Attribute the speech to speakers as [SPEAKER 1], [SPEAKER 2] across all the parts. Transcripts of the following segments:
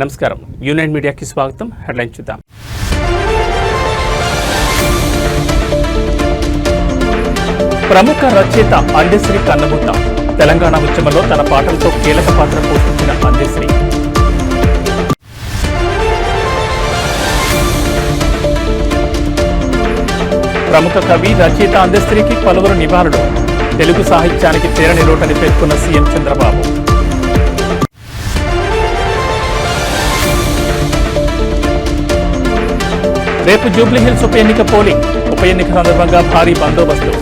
[SPEAKER 1] నమస్కారం. యూనైట్ మీడియాకి స్వాగతం. హెడ్లైన్ చూద్దాం. ప్రముఖ రచయిత అండశ్రీ కన్నబుద్ద తెలంగాణ ఉద్యమంలో తన పాటలతో కీలక పాత్ర పోషించిన అందశ్రీ ప్రముఖ కవి రచయిత అందశ్రీకి పలువురు నివాళులు. తెలుగు సాహిత్యానికి తీరని లోటని పేర్కొన్న సీఎం చంద్రబాబు. రేపు జూబ్లీహిల్స్ ఉప ఎన్నిక పోలింగ్. ఉప ఎన్నిక సందర్భంగా భారీ బందోబస్తు.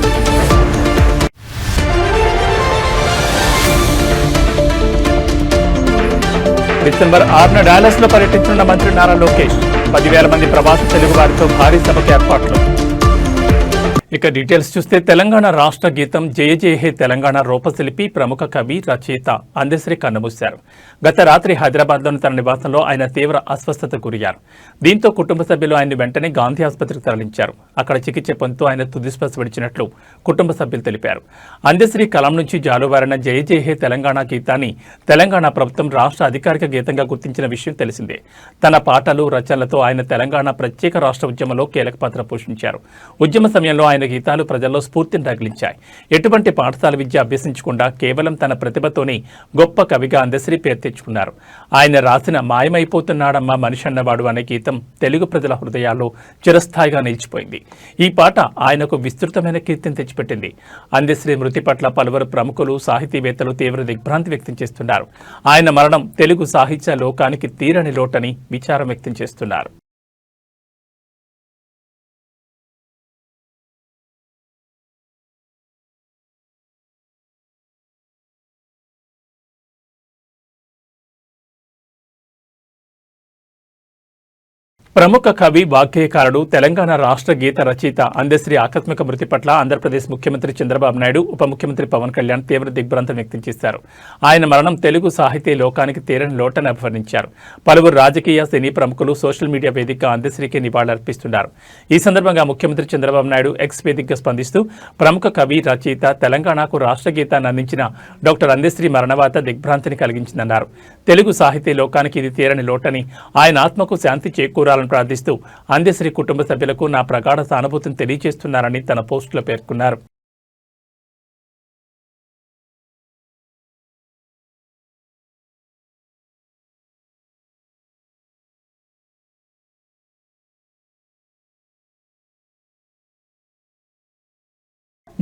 [SPEAKER 1] డిసెంబర్ ఆరున డాలస్లో పర్యటించనున్న మంత్రి నారా లోకేష్. పదివేల మంది ప్రవాస తెలుగు వారితో భారీ సభకు ఏర్పాట్లు. ఇక డీటెయిల్స్ చూస్తే తెలంగాణ రాష్ట్ర గీతం జయ జయ హే తెలంగాణ రూపశిల్పి ప్రముఖ కవి రచయిత అందశ్రీ కన్నుమూశారు. గత రాత్రి హైదరాబాద్లోని తన నివాసంలో ఆయన తీవ్ర అస్వస్థతకు గురయ్యారు. దీంతో కుటుంబ సభ్యులు ఆయన్ని వెంటనే గాంధీ ఆసుపత్రికి తరలించారు. అక్కడ చికిత్స పొందుతూ ఆయన తుదిశ్వాస విడిచినట్లు కుటుంబ సభ్యులు తెలిపారు. అందశ్రీ కలం నుంచి జాలువారిన జయ జయ హే తెలంగాణ గీతాన్ని తెలంగాణ ప్రభుత్వం రాష్ట్ర అధికారిక గీతంగా గుర్తించిన విషయం తెలిసిందే. తన పాటలు రచనలతో ఆయన తెలంగాణ ప్రత్యేక రాష్ట్ర ఉద్యమంలో కీలక పాత్ర పోషించారు. ఉద్యమ సమయంలో ఆయన గీతాలు ప్రజల్లో స్ఫూర్తిని రగిలించాయి. ఎటువంటి పాఠశాల విద్య అభ్యసించకుండా కేవలం తన ప్రతిభతోనే గొప్ప కవిగా అందశ్రీ పేరు తెచ్చుకున్నారు. ఆయన రాసిన మాయమైపోతున్నాడమ్మా మనిషి అన్నవాడు అనే గీతం తెలుగు ప్రజల హృదయాల్లో చిరస్థాయిగా నిలిచిపోయింది. ఈ పాట ఆయనకు విస్తృతమైన కీర్తిని తెచ్చిపెట్టింది. అందశ్రీ మృతి పట్ల పలువురు ప్రముఖులు సాహితీవేత్తలు తీవ్ర దిగ్భ్రాంతి వ్యక్తం చేస్తున్నారు. ఆయన మరణం తెలుగు సాహిత్య లోకానికి తీరని లోటని విచారం వ్యక్తం చేస్తున్నారు. ప్రముఖ కవి వాగ్గేయకారుడు తెలంగాణ రాష్ట్ర గీత రచయిత అందశ్రీ ఆకస్మిక మృతి పట్ల ఆంధ్రప్రదేశ్ ముఖ్యమంత్రి చంద్రబాబు నాయుడు ఉప ముఖ్యమంత్రి పవన్ కళ్యాణ్ తీవ్ర దిగ్భ్రాంతం వ్యక్తం చేశారు. ఆయన మరణం తెలుగు సాహితీ లోకానికి తీరని లోటని అభివర్ణించారు. పలువురు రాజకీయ సినీ ప్రముఖులు సోషల్ మీడియా వేదికగా అందశ్రీకి నివాళులర్పిస్తున్నారు ఈ సందర్భంగా ముఖ్యమంత్రి చంద్రబాబు నాయుడు ఎక్స్ వేదికగా స్పందిస్తూ ప్రముఖ కవి రచయిత తెలంగాణకు రాష్ట్ర గీతాన్ని అందించిన డాక్టర్ అందశ్రీ మరణవాత దిగ్భ్రాంతిని కలిగించిందన్నారు. తెలుగు సాహితీ లోకానికి ఇది తీరని లోటని ఆయన ఆత్మకు శాంతి చేకూరాలని ప్రార్థిస్తూ అందశ్రీ కుటుంబ సభ్యులకు నా ప్రగాఢ సానుభూతిని తెలియజేస్తున్నారని తన పోస్టులో పేర్కొన్నారు.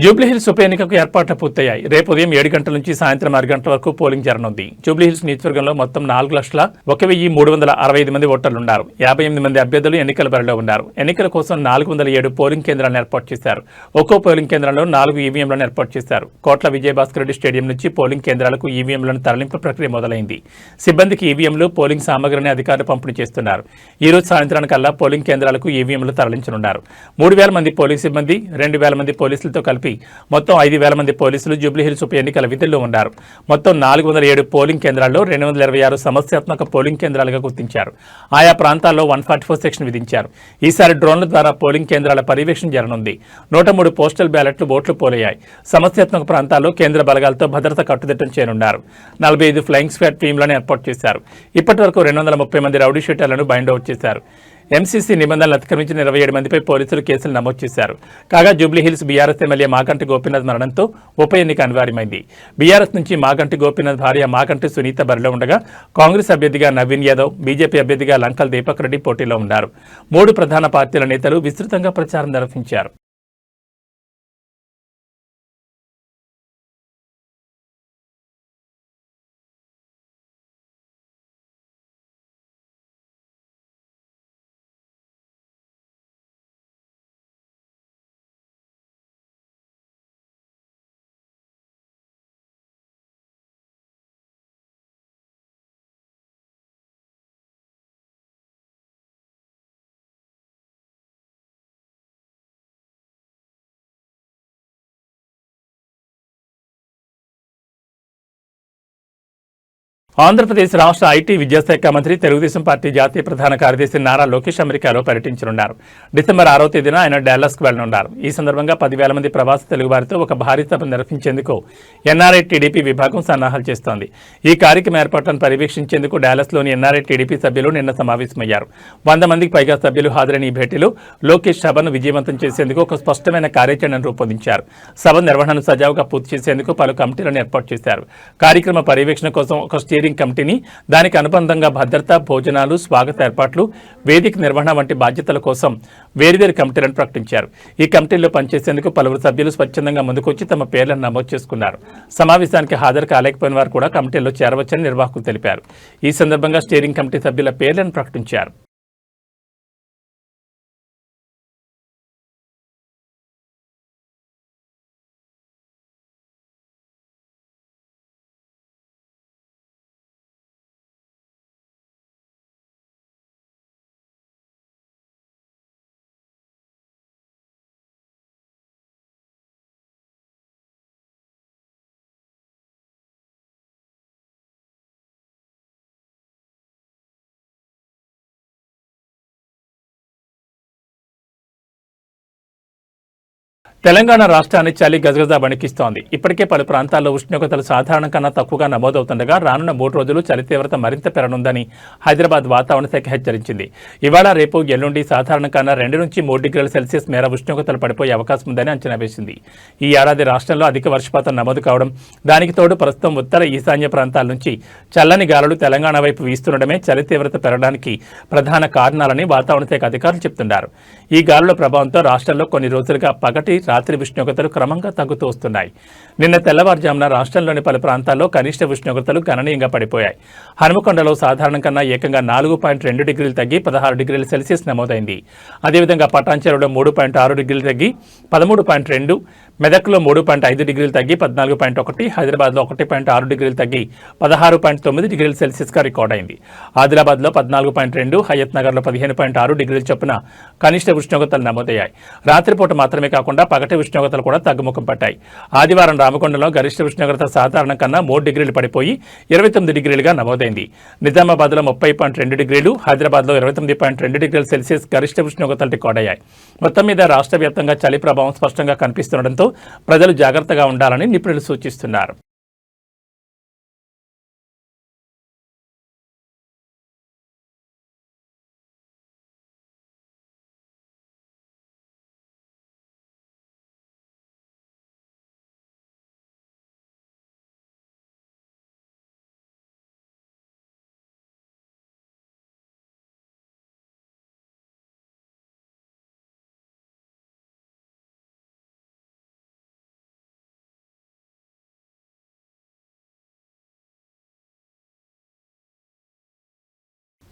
[SPEAKER 1] జూబ్లీహిల్స్ ఉప ఎన్నికకు ఏర్పాట్లు పూర్తయ్యాయి. రేపు ఉదయం ఏడు గంటల నుంచి సాయంత్రం ఆరు గంటల వరకు పోలింగ్ జరగనుంది. జూబ్లీహిల్స్ నియోజకవర్గంలో మొత్తం నాలుగు లక్షల ఒక వెయ్యి మూడు వందల అరవై ఐదు మంది ఓటర్లు ఉన్నారు. యాభై ఎనిమిది మంది అభ్యర్థులు ఎన్నికల బరిలో ఉన్నారు. ఎన్నికల కోసం నాలుగు వందల ఏడు పోలింగ్ కేంద్రాలను ఏర్పాటు చేశారు. ఒక్కో పోలింగ్ కేంద్రంలో నాలుగు ఈవీఎంలను ఏర్పాటు చేశారు. కోట్ల విజయభాస్కర్ రెడ్డి స్టేడియం నుంచి పోలింగ్ కేంద్రాలకు ఈవీఎంలను తరలింపు ప్రక్రియ మొదలైంది. సిబ్బందికి ఈవీఎంలు పోలింగ్ సామగ్రిని అధికారులు పంపిణీ చేస్తున్నారు. ఈ రోజు సాయంత్రానికల్లా పోలింగ్ కేంద్రాలకు ఈవీఎంలు తరలించనున్నారు. మూడు వేల మంది పోలీస్ సిబ్బంది రెండు వేల మంది పోలీసులతో కలిపి మొత్తం ఐదు వేల మంది పోలీసులు జూబ్లీహిల్స్ ఉప ఎన్నికల విధుల్లో ఉన్నారు. మొత్తం నాలుగు వందల ఏడు పోలింగ్ కేంద్రాల్లో రెండు వందల ఇరవై ఆరు సమస్యాత్మక పోలింగ్ కేంద్రాలుగా గుర్తించారు. ఆయా ప్రాంతాల్లో వన్ ఫార్టీ ఫోర్ సెక్షన్ విధించారు. ఈసారి డ్రోన్ల ద్వారా పోలింగ్ కేంద్రాల పర్యవేక్షణ జరగనుంది. నూట మూడు పోస్టల్ బ్యాలెట్లు ఓట్లు పోలయ్యాయి. సమస్యాత్మక ప్రాంతాల్లో కేంద్ర బలగాలతో భద్రత కట్టుదిట్టం చేయనున్నారు. నలభై ఐదు ఫ్లయింగ్ స్క్వాడ్ టీంలను ఏర్పాటు చేశారు. ఇప్పటి వరకు రెండు వందల ముప్పై మంది రౌడీ షీటర్లను బైండ్ అవుట్ చేశారు. ఎంసీసీ నిబంధనలు అతిక్రమించిన ఇరవై ఏడు మందిపై పోలీసులు కేసులు నమోదు చేశారు. కాగా జూబ్లీహిల్స్ బీఆర్ఎస్ ఎమ్మెల్యే మాగంటి గోపీనాథ్ మరణంతో ఉప ఎన్నిక అనివార్యమైంది. బీఆర్ఎస్ నుంచి మాగంటి గోపీనాథ్ భార్య మాగంటి సునీత బరిలో ఉండగా కాంగ్రెస్ అభ్యర్థిగా నవీన్ యాదవ్ బీజేపీ అభ్యర్థిగా లంకల్ దీపక్ రెడ్డి పోటీలో ఉన్నారు. మూడు ప్రధాన పార్టీల నేతలు విస్తృతంగా ప్రచారం నిర్వహించారు. ఆంధ్రప్రదేశ్ రాష్ట్ర ఐటీ విద్యాశాఖ మంత్రి తెలుగుదేశం పార్టీ జాతీయ ప్రధాన కార్యదర్శి నారా లోకేష్ అమెరికాలో పర్యటించనున్నారు. డిసెంబర్ ఆరో తేదీన ఆయన డాలస్కు వెళ్ళనున్నారు ఈ సందర్భంగా పదివేల మంది ప్రవాస తెలుగువారితో ఒక భారీ సభ నిర్వహించేందుకు ఎన్ఆర్ఐ టీడీపీ విభాగం సన్నాహాలు చేస్తోంది. ఈ కార్యక్రమ ఏర్పాట్లను పర్యవేక్షించేందుకు డాలస్లోని ఎన్ఆర్ఐ టీడీపీ సభ్యులు నిన్న సమావేశమయ్యారు. వంద మందికి పైగా సభ్యులు హాజరైన ఈ భేటీలో లోకేష్ సభను విజయవంతం చేసేందుకు ఒక స్పష్టమైన కార్యాచరణను రూపొందించారు. సభ నిర్వహణను సజావుగా పూర్తి చేసేందుకు పలు కమిటీలను ఏర్పాటు చేశారు. కార్యక్రమ పర్యవేక్షణ కోసం ఒక స్టీరింగ్ కమిటీని దానికి అనుబంధంగా భద్రత భోజనాలు స్వాగత ఏర్పాట్లు వేదిక నిర్వహణ వంటి బాధ్యతల కోసం వేర్వేరు కమిటీలను ప్రకటించారు. ఈ కమిటీల్లో పనిచేసేందుకు పలువురు సభ్యులు స్వచ్ఛందంగా ముందుకొచ్చి తమ పేర్లను నమోదు చేసుకున్నారు. సమావేశానికి హాజరు కాలేకపోయిన వారు కూడా కమిటీల్లో చేరవచ్చని నిర్వాహకులు తెలిపారు. ఈ సందర్భంగా స్టీరింగ్ కమిటీ సభ్యుల పేర్లను ప్రకటించారు. తెలంగాణ రాష్ట్రాన్ని చలి గజగజ వణికిస్తోంది ఇప్పటికే పలు ప్రాంతాల్లో ఉష్ణోగ్రతలు సాధారణం కన్నా తక్కువగా నమోదవుతుండగా రానున్న మూడు రోజులు చలి తీవ్రత మరింత పెరనుందని హైదరాబాద్ వాతావరణ శాఖ హెచ్చరించింది. ఇవాళ రేపు ఎల్లుండి సాధారణం కన్నా రెండు నుంచి మూడు డిగ్రీల సెల్సియస్ మేర ఉష్ణోగ్రతలు పడిపోయే అవకాశం ఉందని అంచనా వేసింది. ఈ ఏడాది రాష్ట్రంలో అధిక వర్షపాతం నమోదు కావడం దానికి తోడు ప్రస్తుతం ఉత్తర ఈశాన్య ప్రాంతాల నుంచి చల్లని గాలులు తెలంగాణ వైపు వీస్తుండడమే చలి తీవ్రత పెరగడానికి ప్రధాన కారణాలని వాతావరణ శాఖ అధికారులు చెబుతున్నారు ఈ గాలుల ప్రభావంతో రాష్ట్రంలో కొన్ని రోజులుగా పగటి రాత్రి ఉష్ణోగ్రతలు క్రమంగా తగ్గుతూ వస్తున్నాయి. నిన్న తెల్లవారుజామున రాష్ట్రంలోని పలు ప్రాంతాల్లో కనిష్ట ఉష్ణోగ్రతలు గణనీయంగా పడిపోయాయి. హనుమకొండలో సాధారణం కన్నా ఏకంగా నాలుగు పాయింట్ రెండు డిగ్రీలు తగ్గి పదహారు డిగ్రీల సెల్సియస్ నమోదైంది. అదేవిధంగా పటాన్చెరులో మూడు పాయింట్ ఆరు డిగ్రీలు తగ్గి పదమూడు పాయింట్ రెండు మెదక్లో మూడు పాయింట్ ఐదు డిగ్రీలు తగ్గి పద్నాలుగు పాయింట్ ఒకటి హైదరాబాద్లో ఒకటి పాయింట్ ఆరు డిగ్రీలు తగ్గి పదహారు పాయింట్ తొమ్మిది డిగ్రీల సెల్సియస్గా రికార్డైంది ఆదిలాబాద్లో పద్నాలుగు పాయింట్ రెండు హయత్ నగర్లో పదిహేను పాయింట్ ఆరు డిగ్రీల చొప్పున కనిష్ట ఉష్ణోగ్రతలు నమోదయ్యాయి. రాత్రిపూట మాత్రమే కాకుండా పగటి ఉష్ణోగ్రతలు కూడా తగ్గుముఖం పట్టాయి. ఆదివారం రామకొండలో గరిష్ట ఉష్ణోగ్రత సాధారణం కన్నా మూడు డిగ్రీలు పడిపోయి ఇరవై తొమ్మిది డిగ్రీలుగా నమోదైంది. నిజామాబాద్లో ముప్పై పాయింట్ రెండు డిగ్రీలు హైదరాబాద్లో ఇరవై తొమ్మిది పాయింట్ రెండు డిగ్రీల సెల్సియస్ గరిష్ట ఉష్ణోగ్రతలు రికార్డయ్యాయి మొత్తం మీద రాష్ట్ర వ్యాప్తంగా చలి ప్రభావం స్పష్టంగా కనిపిస్తుండటంతో ప్రజలు జాగ్రత్తగా ఉండాలని నిపుణులు సూచిస్తున్నారు.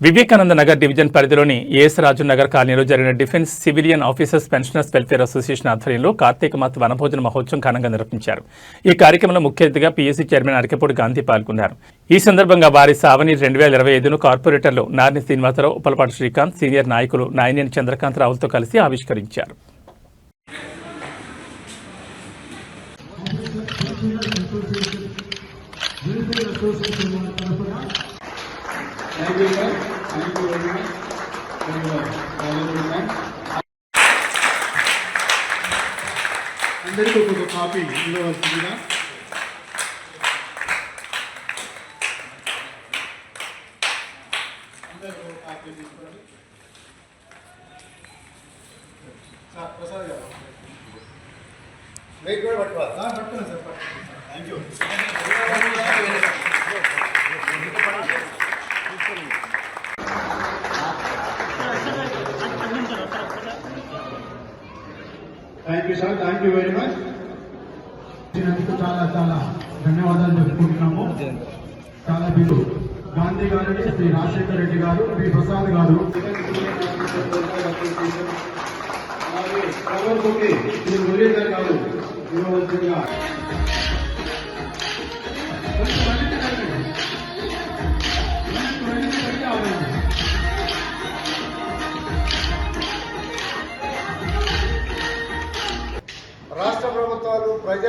[SPEAKER 1] వివేకానంద నగర్ డివిజన్ పరిధిలోని ఏఎస్ రాజు నగర్ కాలనీలో జరిగిన defence civilian officers pensioners welfare association ఆధ్వర్యంలో కార్తీక మాత వనభోజన మహోత్సవం ఘనంగా నిర్వహించారు. ఈ కార్యక్రమంలో ముఖ్య అతిథిగా పీఎస్సీ చైర్మన్ అరకెపూడి గాంధీ పాల్గొన్నారు. ఈ సందర్భంగా వారి సావని రెండు వేల ఇరవై ఐదును కార్పొరేటర్లు నారిని శ్రీనివాసరావు ఉప్పలపాటి శ్రీకాంత్ సీనియర్ నాయకులు నాయనేని చంద్రకాంత్ రావులతో కలిసి ఆవిష్కరించారు.
[SPEAKER 2] Thank you, sir. అందరికీ ఒక కాపీ ఇవ్వవలసిందిగా.
[SPEAKER 3] వెయిట్ కూడా పట్టుకోవాలి.
[SPEAKER 2] పట్టుకోండి సార్ పట్టుకోండి thank you thank you sir thank you very
[SPEAKER 4] much. చాలా చాలా ధన్యవాదాలు చెప్పుకుంటున్నాము. చాలా మీరు గాంధీ గారిని శ్రీ రాజశేఖర రెడ్డి గారు శ్రీ ప్రసాద్ గారు.
[SPEAKER 2] అలాగే కవర్ బుక్కి శ్రీ మురళీధర్ గారు. ఇవ్వవలసిందిగా.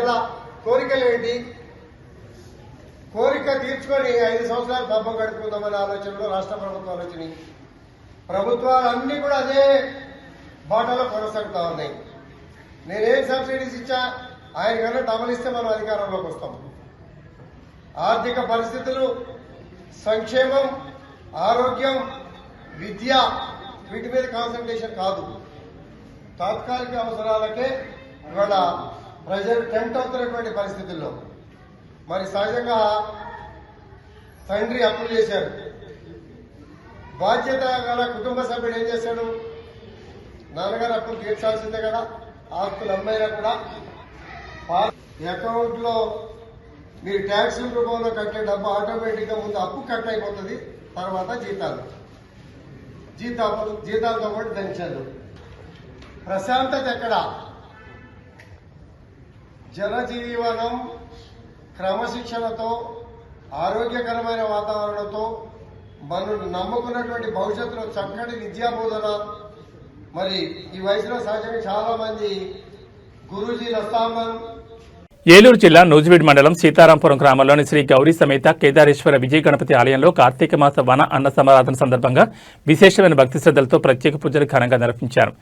[SPEAKER 3] రాష్ట్ర కోరికలు ఏంటి కోరిక తీర్చుకొని ఐదు సంవత్సరాలు పబ్బం గడుపుకుందామనే ఆలోచనలో రాష్ట్ర ప్రభుత్వ ఆలోచన ప్రభుత్వాలన్నీ కూడా అదే బాటలో కొనసాగుతా ఉన్నాయి. నేనేం సబ్సిడీస్ ఇచ్చా? ఆయన కన్నా డబల్ ఇస్తే మనం అధికారంలోకి వస్తాం. ఆర్థిక పరిస్థితులు సంక్షేమం ఆరోగ్యం విద్య వీటి మీద కాన్సన్ట్రేషన్ కాదు. తాత్కాలిక అవసరాలకే ఇవాళ ప్రజలు టెంట్ అవుతున్నటువంటి పరిస్థితుల్లో మరి సహజంగా తండ్రి అప్పులు చేశారు. బాధ్యత గల కుటుంబ సభ్యుడు ఏం చేశాడు? నాన్నగారు అప్పులు తీర్చాల్సిందే కదా ఆస్తులు అమ్మైనా కూడా. అకౌంట్లో మీరు ట్యాక్స్ రూపంలో కట్టే డబ్బు ఆటోమేటిక్గా ముందు అప్పు కట్ అయిపోతుంది తర్వాత జీతాలు. జీతాలు జీతాలతో పాటు పెన్షన్లు. ప్రశాంతత ఎక్కడ? జనజీవనం క్రమశిక్షణతో ఆరోగ్యకరమైన వాతావరణంతో మనం నమ్ముకున్నటువంటి భవిష్యత్తులో చక్కటి విద్యా బోధన మరి ఈ వయసులో సహజంగా చాలా మంది గురూజీలు వస్తామని
[SPEAKER 1] ఏలూరు జిల్లా నూజివీడ్ మండలం సీతారాంపురం గ్రామంలోని శ్రీ గౌరీ సమేత కేదారేశ్వర విజయ గణపతి ఆలయంలో కార్తీక మాస వన అన్న సమారాధన సందర్భంగా విశేషమైన భక్తి శ్రద్ధలతో ప్రత్యేక పూజలు ఘనంగా నిర్వహించారు.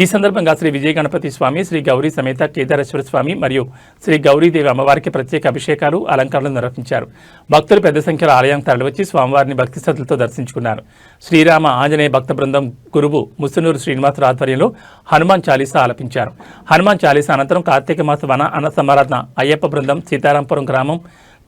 [SPEAKER 1] ఈ సందర్భంగా శ్రీ విజయ గణపతి స్వామి శ్రీ గౌరీ సమేత కేదారేశ్వర స్వామి మరియు శ్రీ గౌరీదేవి అమ్మవారికి ప్రత్యేక అభిషేకాలు అలంకరణలు నిర్వహించారు. భక్తులు పెద్ద సంఖ్యలో ఆలయం తరలివచ్చి స్వామివారిని భక్తి శ్రద్ధలతో దర్శించుకున్నారు. శ్రీరామ ఆంజనేయ భక్త బృందం గురువు ముసునూరు శ్రీనివాసరావు ఆధ్వర్యంలో హనుమాన్ చాలీసా ఆలపించారు. హనుమాన్ చాలీసా అనంతరం కార్తీక మాస వన అన్న సమారాధన అయ్యప్ప బృందం సీతారాంపురం గ్రామం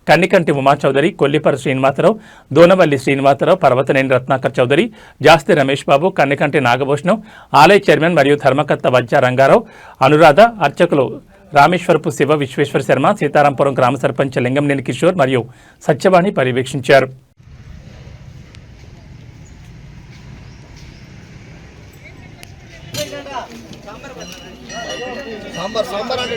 [SPEAKER 1] కన్నికంటి ఉమా చౌదరి కొల్లిపర శ్రీనివాసరావు దోనవల్లి శ్రీనివాసరావు పర్వతనేని రత్నాకర్ చౌదరి జాస్తి రమేష్ బాబు కన్నికంటి నాగభూషణం ఆలయ చైర్మన్ మరియు ధర్మకర్త వజ్జ రంగారావు అనురాధ అర్చకులు రామేశ్వరపు శివ విశ్వేశ్వర శర్మ సీతారాంపురం గ్రామ సర్పంచ్ లింగంనేని కిషోర్ మరియు సత్యవాణి పర్యవేక్షించారు.
[SPEAKER 3] సాంబార్ సాంబార్ అంటే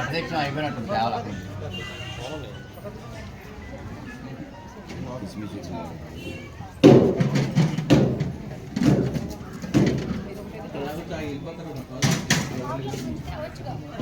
[SPEAKER 5] అధ్యక్షం అయిపోయినట్టు తేవాలి అక్కడ
[SPEAKER 6] కిస్మిస్ మీరు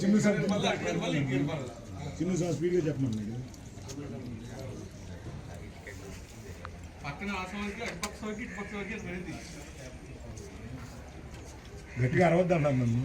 [SPEAKER 6] చిన్న సార్ చిన్న సార్ స్పీడ్గా చెప్పమని మీరు
[SPEAKER 2] పక్కన ఆసనానికి అటుపక్క సోకి ఇటుపక్క సోకి అది వెళ్ళింది
[SPEAKER 6] గట్టిగా అరవద్దు అన్నారు నన్ను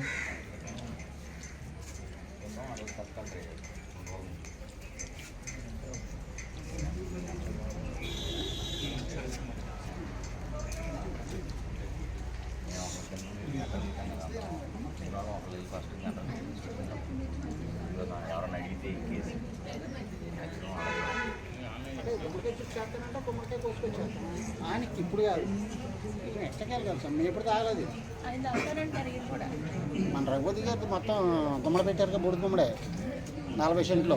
[SPEAKER 5] పేషెంట్లో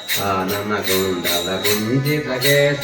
[SPEAKER 5] ఆననగుండల గుంజి ప్రగేశ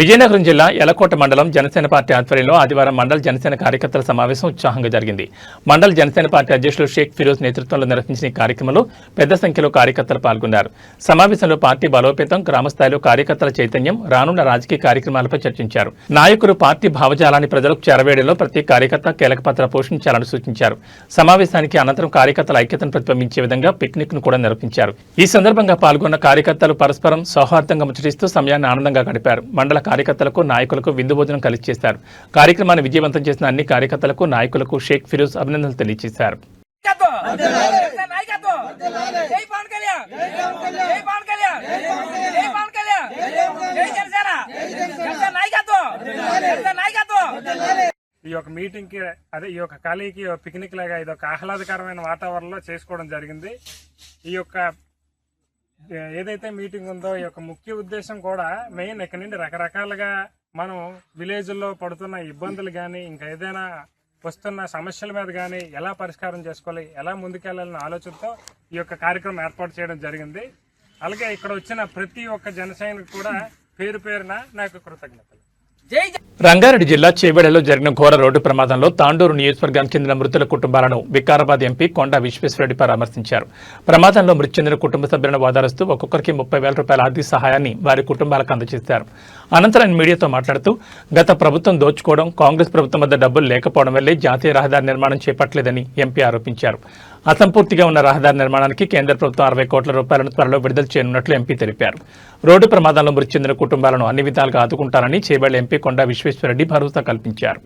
[SPEAKER 1] విజయనగరం జిల్లా ఎలకోట మండలం జనసేన పార్టీ ఆధ్వర్యంలో ఆదివారం మండల జనసేన కార్యకర్తల సమావేశం ఉత్సాహంగా జరిగింది. మండల జనసేన పార్టీ అధ్యక్షులు షేక్ ఫిరోజ్ నేతృత్వంలో నిర్వహించిన ఈ కార్యక్రమంలో పెద్ద సంఖ్యలో కార్యకర్తలు పాల్గొన్నారు. సమావేశంలో పార్టీ బలోపేతం గ్రామస్థాయిలో కార్యకర్తల చైతన్యం రానున్న రాజకీయ కార్యక్రమాలపై చర్చించారు. నాయకులు పార్టీ భావజాలాన్ని ప్రజలకు చేరవేయడంలో ప్రతి కార్యకర్త కీలక పాత్ర పోషించాలని సూచించారు. సమావేశానికి అనంతరం కార్యకర్తల ఐక్యతను ప్రతిబింబించే విధంగా పిక్నిక్ను కూడా నిర్వహించారు. ఈ సందర్భంగా పాల్గొన్న కార్యకర్తలు పరస్పరం సౌహార్దంగా ముచ్చటిస్తూ సమయాన్ని ఆనందంగా గడిపారు. మండల కార్యకర్తలకు నాయకులకు విందు భోజనం కలిసి చేశారు కార్యక్రమాన్ని విజయవంతం చేసిన అన్ని కార్యకర్తలకు నాయకులకు షేక్ ఫిరోజ్ అభినందనలు తెలియజేశారు.
[SPEAKER 7] నాయకత్వం
[SPEAKER 8] ఈ యొక్క మీటింగ్కి అదే ఈ యొక్క ఖాళీకి పిక్నిక్ లాగా ఇది ఒక ఆహ్లాదకరమైన వాతావరణంలో చేసుకోవడం జరిగింది. ఈ యొక్క ఏదైతే మీటింగ్ ఉందో ఈ యొక్క ముఖ్య ఉద్దేశం కూడా మెయిన్ ఇక్కడ నుండి రకరకాలుగా మనం విలేజ్లో పడుతున్న ఇబ్బందులు కానీ ఇంకా ఏదైనా వస్తున్న సమస్యల మీద కానీ ఎలా పరిష్కారం చేసుకోవాలి ఎలా ముందుకెళ్ళాలన్న ఆలోచనతో ఈ యొక్క కార్యక్రమం ఏర్పాటు చేయడం జరిగింది. అలాగే ఇక్కడ వచ్చిన ప్రతి ఒక్క జనసైనికు కూడా పేరు పేరున నాకు కృతజ్ఞతలు.
[SPEAKER 1] రంగారెడ్డి జిల్లా చేవెడలో జరిగిన ఘోర రోడ్డు ప్రమాదంలో తాండూరు నియోజకవర్గానికి చెందిన మృతుల కుటుంబాలను వికారాబాద్ ఎంపీ కొండా విశ్వేశ్వరరెడ్డి పరామర్శించారు. ప్రమాదంలో మృతి చెందిన కుటుంబ సభ్యులను వాదారుస్తూ ఒక్కొక్కరికి ముప్పై వేల రూపాయల ఆర్థిక సహాయాన్ని వారి కుటుంబాలకు అందజేశారు. అనంతరం మీడియాతో మాట్లాడుతూ గత ప్రభుత్వం దోచుకోవడం కాంగ్రెస్ ప్రభుత్వం వద్ద డబ్బులు లేకపోవడం వల్లే జాతీయ రహదారి నిర్మాణం చేపట్టలేదని ఎంపీ ఆరోపించారు. అసంపూర్తిగా ఉన్న రహదారి నిర్మాణానికి కేంద్ర ప్రభుత్వం అరవై కోట్ల రూపాయలను త్వరలో విడుదల చేయనున్నట్లు ఎంపీ తెలిపారు. రోడ్డు ప్రమాదంలో మృతి చెందిన కుటుంబాలను అన్ని విధాలుగా ఆదుకుంటారని చేబెళ్ళ ఎంపీ కొండా విశ్వేశ్వరరెడ్డి భరోసా కల్పించారు.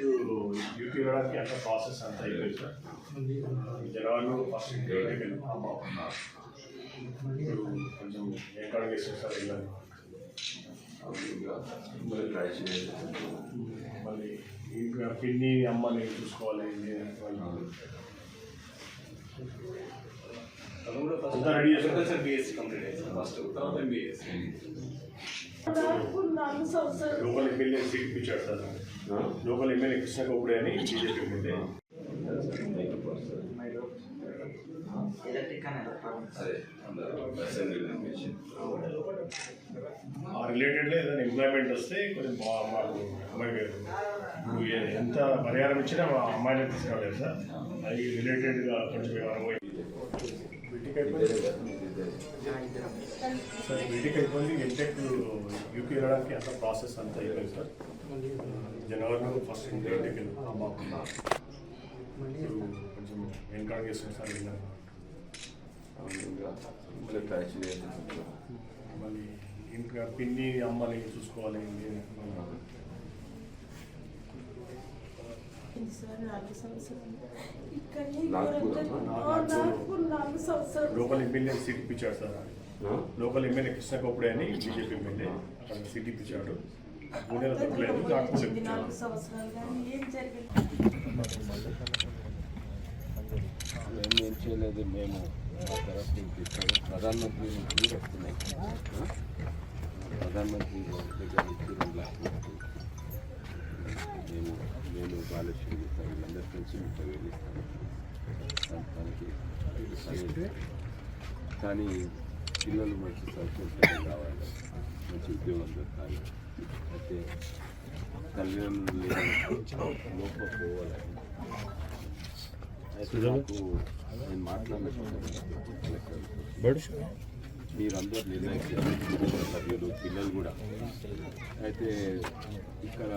[SPEAKER 9] డ్యూటీ ఇవ్వడానికి అంత ప్రాసెస్ అంతా అయిపోయింది సార్ జనవరిలో ఫస్ట్ ఇప్పుడు కొంచెం ఎక్కడ వేసేస్తారు వెళ్ళాలి మళ్ళీ ఇంకా పిన్ని అమ్మని చూసుకోవాలి ఇది అని వాళ్ళు. అంతా రెడీ చేస్తారు బీఎస్సీ కంప్లీట్ అయింది ఫస్ట్ తర్వాత ఎంబీఎస్ లోకల్ ఎమ్మెల్యే సీట్ ఇప్పించాడు సార్. లోకల్ ఎమ్మెల్యే కృష్ణ గౌడే అని బీజేపీ ఎమ్మెల్యే ఆ రిలేటెడ్లో ఏదైనా ఎంప్లాయ్మెంట్ వస్తే కొంచెం మాకు అమ్మాయి ఇప్పుడు ఎంత పరిహారం ఇచ్చినా మా అమ్మాయిని తీసుకురాలేదు సార్. అది రిలేటెడ్గా కొంచెం అయిపోయింది సార్ బీటెక్ అయిపోయింది. ఎంటెక్ యూపీ వెళ్ళడానికి అంత ప్రాసెస్ అంతా అయిపోయింది సార్ జనవరిలో ఫస్ట్ ఎంటెక్ కొంచెం ఎన్కరేజ్ చేస్తాం సార్. మళ్ళీ ఇంకా పిన్ని అమ్మని చూసుకోవాలి నేను లోకల్ ఎమ్మెల్యే సీట్ ఇప్పించాడు సార్. లోకల్ ఎమ్మెల్యే కృష్ణ కోపుడే అని బీజేపీ ఎమ్మెల్యే అక్కడ సీట్ ఇప్పించాడు.
[SPEAKER 10] మేము ఏం చేయలేదు మేము తరఫు ప్రధానమంత్రి నుంచి వస్తున్నాయి? ప్రధానమంత్రి దగ్గర నుంచి రెండు వస్తుంది. నేను నేను బాలశ్రీ వీళ్ళందరూ కలిసి ముప్పై వేలు ఇస్తాను. కానీ పిల్లలు మంచి సంతోషంగా కావాలి. మంచి ఉద్యోగం దొరకాలి. అయితే తల్లిదండ్రులు లేని లోపం పోవాలని అయితే నాకు నేను మాట్లాడినప్పుడు మీరందరూ నిర్ణయించారు సభ్యులు పిల్లలు కూడా. అయితే ఇక్కడ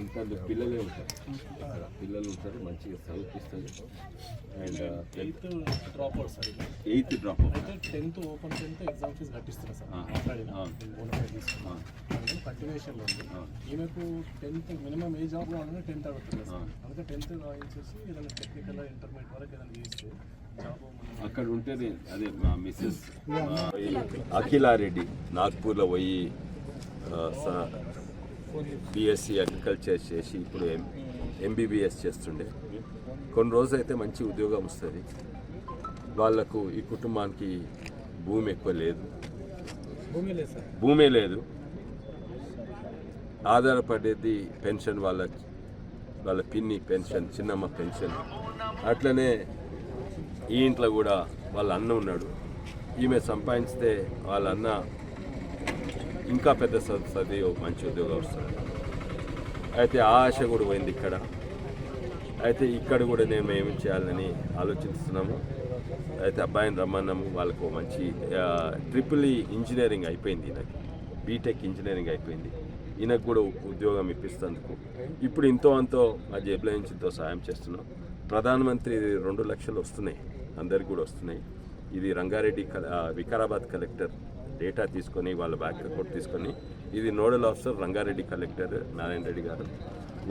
[SPEAKER 10] ఇంత పిల్లలే ఉంటారు. ఇక్కడ పిల్లలు ఉంటారు మంచిగా చదివిపిస్తారు. And
[SPEAKER 2] eighth drop out sir
[SPEAKER 10] eighth drop
[SPEAKER 2] అయితే tenth open tenth exam fee కట్టిస్తున్నా sir కంటిన్యూషన్లో. ఈమెకు టెన్త్ మినిమం ఏ జాబ్లో ఉండగా టెన్త్ అడుగుతుంది సార్. అందుకే టెన్త్ రాయించేసి ఏదైనా టెక్నికల్ ఇంటర్మీడియట్ వరకు ఏదైనా చేస్తే జాబ్
[SPEAKER 10] అక్కడ ఉంటేనే అదే మా మిస్సెస్ అఖిలారెడ్డి నాగ్పూర్లో పోయి బీఎస్సీ అగ్రికల్చర్ చేసి ఇప్పుడు ఎం ఎంబీబీఎస్ చేస్తుండే. కొన్ని రోజులు అయితే మంచి ఉద్యోగం వస్తుంది. వాళ్ళకు ఈ కుటుంబానికి భూమి ఎక్కువ లేదు.
[SPEAKER 2] భూమి లేదు
[SPEAKER 10] ఆధారపడేది పెన్షన్ వాళ్ళ వాళ్ళ పిన్ని పెన్షన్ చిన్నమ్మ పెన్షన్. అట్లనే ఈ ఇంట్లో కూడా వాళ్ళ అన్న ఉన్నాడు. ఈమె సంపాదించితే వాళ్ళ అన్న ఇంకా పెద్ద చదివి ఒక మంచి ఉద్యోగం వస్తుంది. అయితే ఆ ఆశ కూడా పోయింది ఇక్కడ. అయితే ఇక్కడ కూడా మేము ఏమి చేయాలని ఆలోచిస్తున్నాము. అయితే అబ్బాయిని రమ్మన్నాము. వాళ్ళకు మంచి ట్రిపుల్ ఈ ఇంజనీరింగ్ అయిపోయింది ఈయనకి. బీటెక్ ఇంజనీరింగ్ అయిపోయింది. ఈయనకు కూడా ఉద్యోగం ఇప్పిస్తందుకు ఇప్పుడు ఇంతో అంతో మా జేబులో నుంచి ఇంతో సాయం చేస్తున్నాం. ప్రధానమంత్రి రెండు లక్షలు వస్తున్నాయి. అందరికి కూడా వస్తున్నాయి. ఇది రంగారెడ్డి కల- వికారాబాద్ కలెక్టర్ డేటా తీసుకొని వాళ్ళ బ్యాంక్ రిపోర్ట్ తీసుకొని ఇది nodal officer Rangareddy collector Narayana Reddy గారు.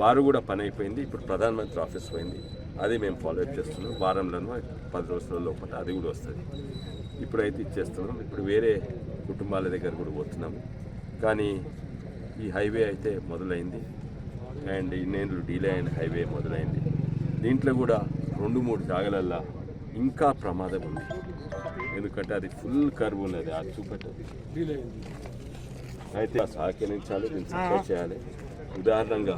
[SPEAKER 10] వారు కూడా పని అయిపోయింది ఇప్పుడు ప్రధానమంత్రి ఆఫీస్ పోయింది. అది మేము ఫాలో అప్ చేస్తున్నాం. వారంలోనూ పది రోజుల లోపల అది కూడా వస్తుంది. ఇప్పుడైతే ఇచ్చేస్తున్నాం. ఇప్పుడు వేరే కుటుంబాల దగ్గర కూడా పోతున్నాము కానీ ఈ హైవే అయితే మొదలైంది. అండ్ ఇన్నేళ్ళు డీలే అయిన హైవే మొదలైంది. దీంట్లో కూడా రెండు మూడు జాగలల్లో ఇంకా ప్రమాదం ఉంది. ఎందుకంటే అది ఫుల్ కర్వ్ ఉన్నది అది చూపెట్టదు. అయితే సహకరించాలి దీన్ని సపోర్ట్ చేయాలి. ఉదాహరణంగా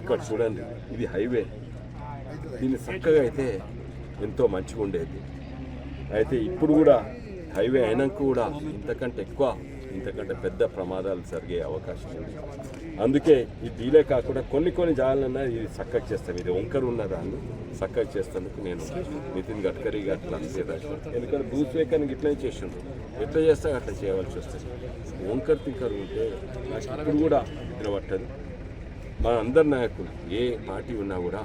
[SPEAKER 10] ఇక్కడ చూడండి ఇది హైవే దీన్ని చక్కగా అయితే ఎంతో మంచిగా ఉండేది. అయితే ఇప్పుడు కూడా హైవే అయినాక కూడా ఇంతకంటే ఎక్కువ ఇంతకంటే పెద్ద ప్రమాదాలు జరిగే అవకాశం ఉంది. అందుకే ఈ డీలే కాకుండా కొన్ని కొన్ని జాగాలన్నా ఇది చక్కగా చేస్తాం. ఇది వంకర ఉన్న దాన్ని చక్కగా చేస్తాను నేను నితిన్ గడ్కరీ అట్లా రాశాను ఎందుకంటే భూస్వేకానికి ఇట్లనే చేసిండ్రు. ఎట్లా చేస్తే అట్లా చేయవలసి వస్తుంది. వంకర్ తింకరు ఉంటే నాకు ఇప్పుడు కూడా నిలబట్టదు మా అందరి నాయకులు ఏ పార్టీ ఉన్నా కూడా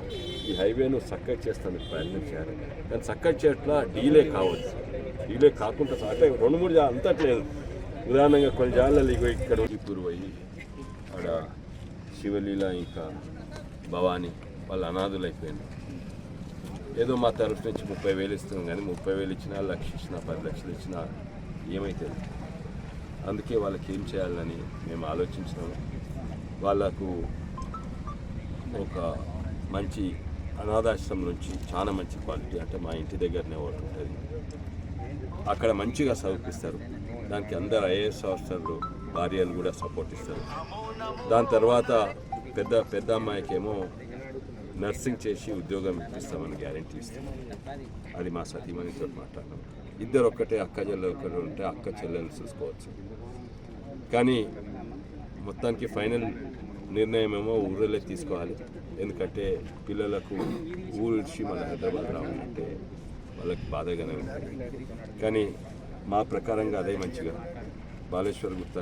[SPEAKER 10] ఈ హైవేను చక్కగా చేస్తానికి ప్రయత్నం చేయాలి. కానీ చక్కగా చేయట్లా డీలే కావచ్చు డీలే కాకుండా అంటే రెండు మూడు అంతట్లేదు. ఉదాహరణంగా కొన్ని జాగాలలో ఇగో ఇక్కడ ఇప్పుడు పోయి అక్కడ శివలీల ఇంకా భవానీ వాళ్ళు అనాథులు అయిపోయింది ఏదో మా తరఫు నుంచి ముప్పై వేలు ఇస్తున్నాం కానీ ముప్పై వేలు ఇచ్చినా లక్ష ఇచ్చినా పది లక్షలు ఇచ్చినా ఏమైతుంది? అందుకే వాళ్ళకి ఏం చేయాలని మేము ఆలోచించినాము. వాళ్ళకు ఒక మంచి అనాథాశ్రమం నుంచి చాలా మంచి క్వాలిటీ అంటే మా ఇంటి దగ్గరనే ఒకటి ఉంటుంది. అక్కడ మంచిగా చదివిపిస్తారు. దానికి అందరు ఐఏఎస్ ఆఫీసర్లు భార్యలు కూడా సపోర్ట్ ఇస్తారు. దాని తర్వాత పెద్ద పెద్ద అమ్మాయికేమో నర్సింగ్ చేసి ఉద్యోగం ఇప్పిస్తామని గ్యారంటీ ఇస్తాం. అది మా సతీమణితో మాట్లాడినాం ఇద్దరు ఒక్కటే అక్క చెల్లెలు ఒకరు ఉంటే అక్క చెల్లెలు చూసుకోవచ్చు. కానీ మొత్తానికి ఫైనల్ నిర్ణయం ఏమో ఊళ్ళో తీసుకోవాలి. ఎందుకంటే పిల్లలకు ఊరు ఇచ్చి మన హైదరాబాద్ రావాలంటే వాళ్ళకి బాధగానే ఉంటుంది. కానీ మా ప్రకారంగా అదే మంచిగా. బాలేశ్వర్ గుప్తా